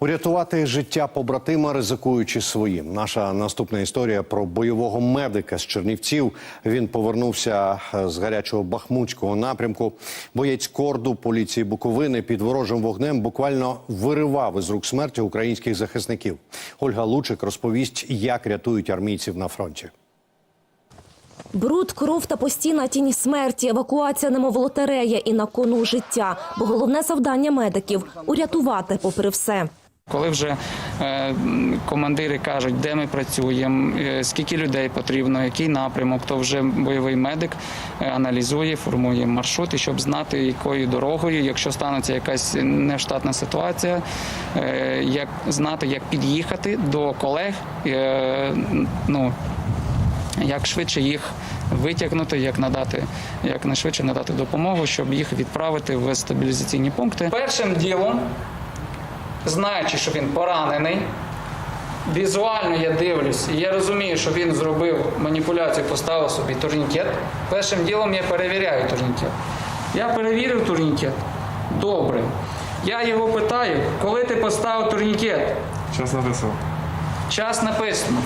Урятувати життя побратима, ризикуючи своїм. Наша наступна історія про бойового медика з Чернівців. Він повернувся е, з гарячого бахмутського напрямку. Боєць корду поліції Буковини під ворожим вогнем буквально виривав із рук смерті українських захисників. Ольга Лучик розповість, як рятують армійців на фронті. Бруд, кров та постійна тінь смерті, евакуація немов лотерея і на кону життя. Бо головне завдання медиків урятувати попри все. Коли вже е, командири кажуть, де ми працюємо, е, скільки людей потрібно, який напрямок, то вже бойовий медик е, аналізує, формує маршрути, щоб знати, якою дорогою, якщо станеться якась нештатна ситуація, як знати, як під'їхати до колег, ну як швидше їх витягнути, як надати, як найшвидше надати допомогу, щоб їх відправити в стабілізаційні пункти. Першим ділом, знаючи, що він поранений, візуально я дивлюсь, і я розумію, що він зробив маніпуляцію, поставив собі турнікет. Першим ділом я перевіряю турнікет. Я перевірив турнікет. Добре. Я його питаю, коли ти поставив турнікет? Час написав. Час написано.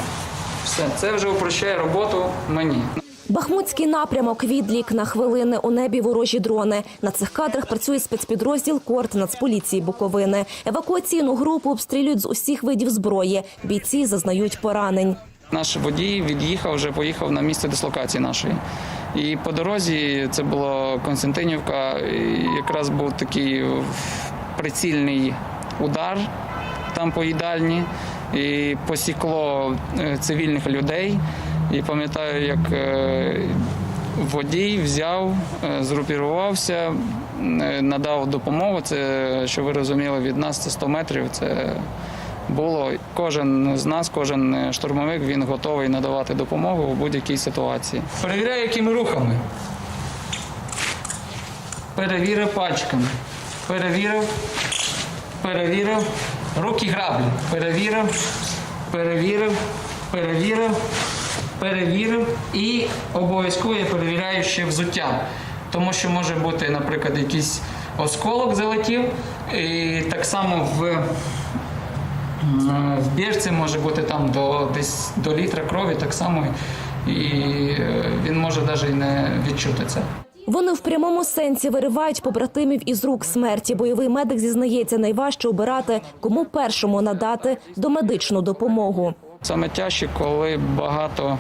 Все, це вже упрощає роботу мені. Бахмутський напрямок, відлік на хвилини у небі ворожі дрони. На цих кадрах працює спецпідрозділ Корт Нацполіції Буковини. Евакуаційну групу обстрілюють з усіх видів зброї. Бійці зазнають поранень. Наш водій від'їхав, вже поїхав на місце дислокації нашої. І по дорозі це була Константинівка. Якраз був такий прицільний удар там по їдальні, і посікло е, цивільних людей. І пам'ятаю, як е, водій взяв, е, згрупірувався, е, надав допомогу. Це, що ви розуміли, від нас це 100 метрів. Це було кожен з нас, кожен штурмовик, він готовий надавати допомогу у будь-якій ситуації. Перевіряю, якими рухами. Перевірив пальчиками. Перевірив, перевірив. Руки граблі. Перевірив, перевірив, перевірив, перевірив. І обов'язково я перевіряю ще взуття. Тому що може бути, наприклад, якийсь осколок залетів, і так само в в бірці може бути там до десь до літра крові, так само і е, він може навіть не відчути це. Вони в прямому сенсі виривають побратимів із рук смерті. Бойовий медик зізнається, найважче обирати, кому першому надати домедичну допомогу. Саме тяжче, коли багато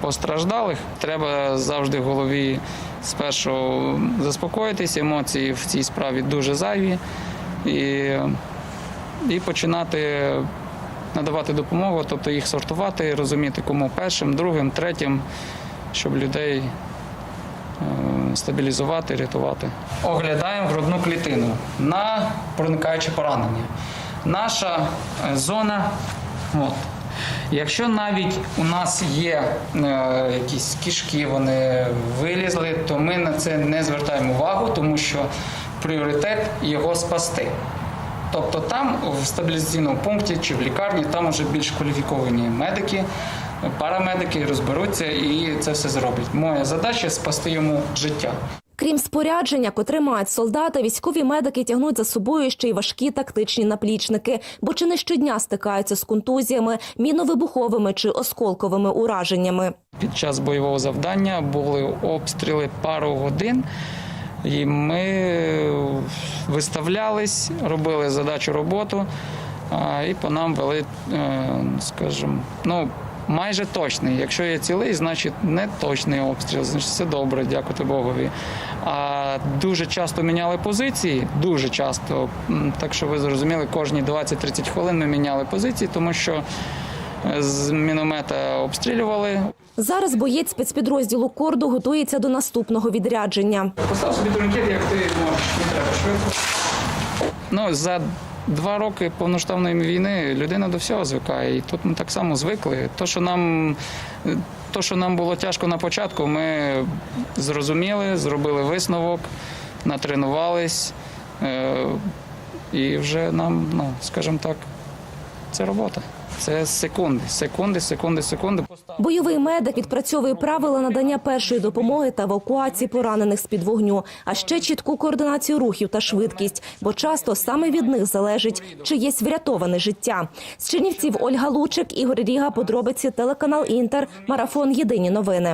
постраждалих, треба завжди в голові спершу заспокоїтись, емоції в цій справі дуже зайві і, і починати надавати допомогу, тобто їх сортувати, розуміти, кому першим, другим, третім, щоб людей е, стабілізувати, рятувати. Оглядаємо грудну клітину на проникаюче поранення. Наша е, зона. От. Якщо навіть у нас є е, якісь кишки, вони вилізли, то ми на це не звертаємо увагу, тому що пріоритет його спасти. Тобто там в стабілізаційному пункті чи в лікарні там вже більш кваліфіковані медики, парамедики розберуться і це все зроблять. Моя задача спасти йому життя. Крім спорядження, котре мають солдати, військові медики тягнуть за собою ще й важкі тактичні наплічники, бо чи не щодня стикаються з контузіями, міновибуховими чи осколковими ураженнями. Під час бойового завдання були обстріли пару годин, і ми виставлялись, робили задачу роботу, і по нам вели, е, скажімо, ну. Майже точний. Якщо є цілий, значить не точний обстріл, значить все добре, дякувати Богові. А дуже часто міняли позиції, дуже часто. Так що ви зрозуміли, кожні 20-30 хвилин ми міняли позиції, тому що е, з міномета обстрілювали, Зараз боєць спецпідрозділу Корду готується до наступного відрядження. Постав собі турнікет, як ти можеш, не треба швидко. Ну, за два роки повноштабної війни людина до всього звикає. І тут ми так само звикли. То, що нам, то, що нам було тяжко на початку, ми зрозуміли, зробили висновок, натренувались. Е, і вже нам, ну, скажімо так, Це робота. Це секунди, секунди, секунди, секунди. Бойовий медик відпрацьовує правила надання першої допомоги та евакуації поранених з під вогню, а ще чітку координацію рухів та швидкість, бо часто саме від них залежить чиєсь врятоване життя. З Чернівців Ольга Лучик, Ігор Ріга, подробиці телеканал Інтер, марафон Єдині новини.